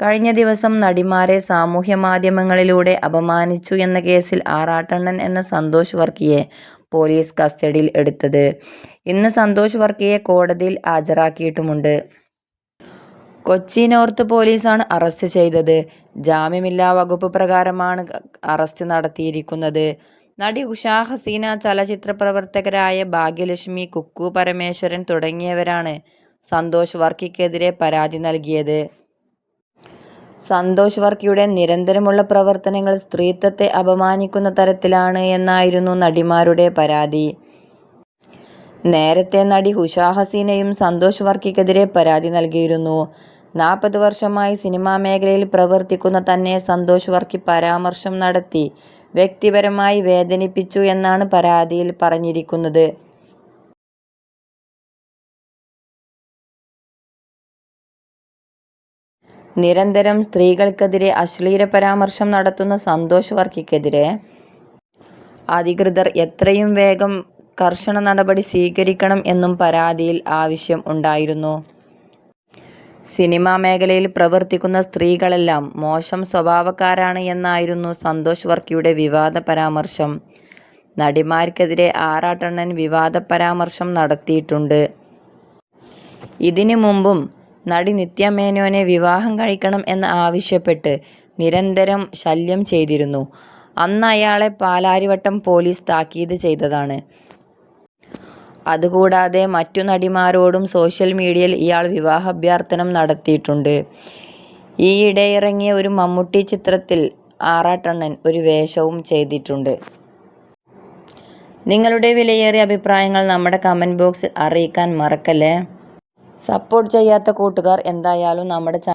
കഴിഞ്ഞ ദിവസം നടിമാരെ സാമൂഹ്യമാധ്യമങ്ങളിലൂടെ അപമാനിച്ചു എന്ന കേസിൽ ആറാട്ടണ്ണൻ എന്ന സന്തോഷ് വർക്കിയെ പോലീസ് കസ്റ്റഡിയിൽ എടുത്തത്. ഇന്ന് സന്തോഷ് വർക്കിയെ കോടതിയിൽ ഹാജരാക്കിയിട്ടുമുണ്ട്. കൊച്ചി നോർത്ത് പോലീസാണ് അറസ്റ്റ് ചെയ്തത്. ജാമ്യമില്ലാ വകുപ്പ് പ്രകാരമാണ് അറസ്റ്റ് നടത്തിയിരിക്കുന്നത്. നടി ഉഷാ ഹസീന, ചലച്ചിത്ര പ്രവർത്തകരായ ഭാഗ്യലക്ഷ്മി, കുക്കു പരമേശ്വരൻ തുടങ്ങിയവരാണ് സന്തോഷ് വർക്കിക്കെതിരെ പരാതി നൽകിയത്. സന്തോഷ് വർക്കിയുടെ നിരന്തരമുള്ള പ്രവർത്തനങ്ങൾ സ്ത്രീത്വത്തെ അപമാനിക്കുന്ന തരത്തിലാണ് എന്നായിരുന്നു നടിമാരുടെ പരാതി. നേരത്തെ നടി ഹുഷാഹസീനയും സന്തോഷ് വർക്കിക്കെതിരെ പരാതി നൽകിയിരുന്നു. നാൽപ്പത് വർഷമായി സിനിമാ മേഖലയിൽ പ്രവർത്തിക്കുന്ന തന്നെ സന്തോഷ് വർക്കി പരാമർശം നടത്തി വ്യക്തിപരമായി വേദനിപ്പിച്ചു എന്നാണ് പരാതിയിൽ പറഞ്ഞിരിക്കുന്നത്. നിരന്തരം സ്ത്രീകൾക്കെതിരെ അശ്ലീല പരാമർശം നടത്തുന്ന സന്തോഷ് വർക്കിക്കെതിരെ അധികൃതർ എത്രയും വേഗം കർശന നടപടി സ്വീകരിക്കണം എന്നും പരാതിയിൽ ആവശ്യം ഉണ്ടായിരുന്നു. സിനിമാ മേഖലയിൽ പ്രവർത്തിക്കുന്ന സ്ത്രീകളെല്ലാം മോശം സ്വഭാവക്കാരാണ് എന്നായിരുന്നു സന്തോഷ് വർക്കിയുടെ വിവാദ പരാമർശം. നടിമാർക്കെതിരെ ആറാട്ടണ്ണൻ വിവാദ പരാമർശം നടത്തിയിട്ടുണ്ട്. ഇതിനു മുമ്പും നടി നിത്യമേനോനെ വിവാഹം കഴിക്കണം എന്ന് ആവശ്യപ്പെട്ട് നിരന്തരം ശല്യം ചെയ്തിരുന്നു. അന്ന് അയാളെ പാലാരിവട്ടം പോലീസ് താക്കീത് ചെയ്തതാണ്. അതുകൂടാതെ മറ്റു നടിമാരോടും സോഷ്യൽ മീഡിയയിൽ ഇയാൾ വിവാഹാഭ്യർഥന നടത്തിയിട്ടുണ്ട്. ഈയിടെയിറങ്ങിയ ഒരു മമ്മൂട്ടി ചിത്രത്തിൽ ആറാട്ടണ്ണൻ ഒരു വേഷവും ചെയ്തിട്ടുണ്ട്. നിങ്ങളുടെ വിലയേറിയ അഭിപ്രായങ്ങൾ നമ്മുടെ കമന്റ് ബോക്സിൽ അറിയിക്കാൻ മറക്കല്ലേ. സപ്പോർട്ട് ചെയ്യാത്ത കൂട്ടുകാർ എന്തായാലും നമ്മുടെ